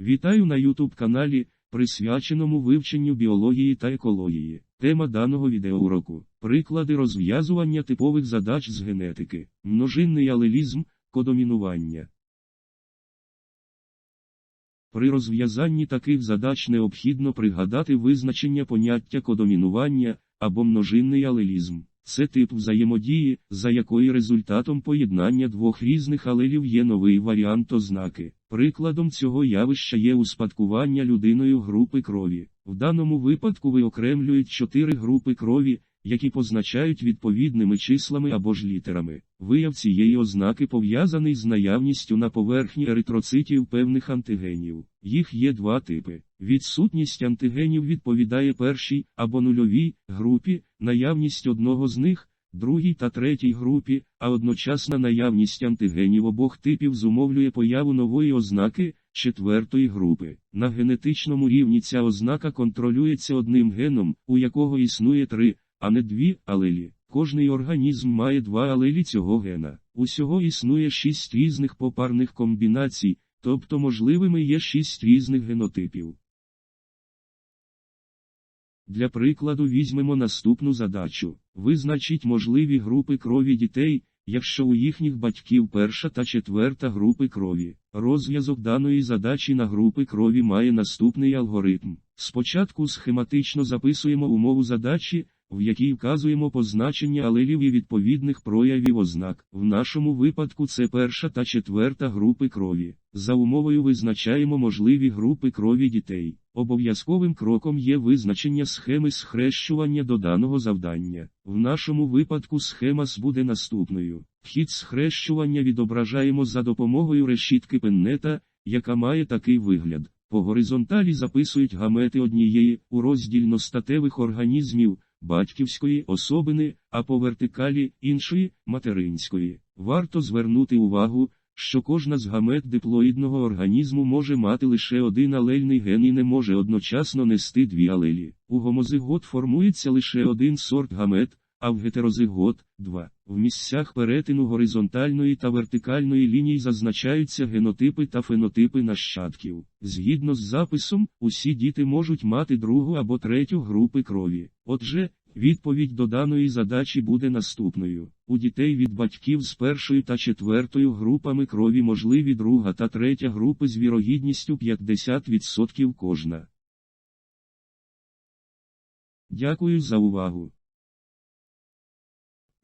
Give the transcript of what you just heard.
Вітаю на YouTube каналі, присвяченому вивченню біології та екології. Тема даного відеоуроку – приклади розв'язування типових задач з генетики, множинний алелізм, кодомінування. При розв'язанні таких задач необхідно пригадати визначення поняття кодомінування або множинний алелізм. Це тип взаємодії, за якої результатом поєднання двох різних алелів є новий варіант ознаки. Прикладом цього явища є успадкування людиною групи крові. В даному випадку виокремлюють чотири групи крові, які позначають відповідними числами або ж літерами. Вияв цієї ознаки пов'язаний з наявністю на поверхні еритроцитів певних антигенів. Їх є два типи. Відсутність антигенів відповідає першій або нульовій групі, наявність одного з них, другій та третій групі, а одночасна наявність антигенів обох типів зумовлює появу нової ознаки четвертої групи. На генетичному рівні ця ознака контролюється одним геном, у якого існує три, а не дві алелі. Кожний організм має два алелі цього гена. Усього існує шість різних попарних комбінацій, тобто можливими є шість різних генотипів. Для прикладу візьмемо наступну задачу. Визначіть можливі групи крові дітей, якщо у їхніх батьків перша та четверта групи крові. Розв'язок даної задачі на групи крові має наступний алгоритм. Спочатку схематично записуємо умову задачі, в якій вказуємо позначення алелів і відповідних проявів ознак. В нашому випадку це перша та четверта групи крові. За умовою визначаємо можливі групи крові дітей. Обов'язковим кроком є визначення схеми схрещування до даного завдання. В нашому випадку схема буде наступною. Хід схрещування відображаємо за допомогою решітки пеннета, яка має такий вигляд. По горизонталі записують гамети однієї у роздільностатевих організмів батьківської особини, а по вертикалі іншої материнської. Варто звернути увагу, що кожна з гамет диплоїдного організму може мати лише один алельний ген і не може одночасно нести дві алелі. У гомозигот формується лише один сорт гамет, а в гетерозигот – два. В місцях перетину горизонтальної та вертикальної ліній зазначаються генотипи та фенотипи нащадків. Згідно з записом, усі діти можуть мати другу або третю групи крові. Отже, відповідь до даної задачі буде наступною. У дітей від батьків з першою та четвертою групами крові можливі друга та третя групи з вірогідністю 50% кожна. Дякую за увагу.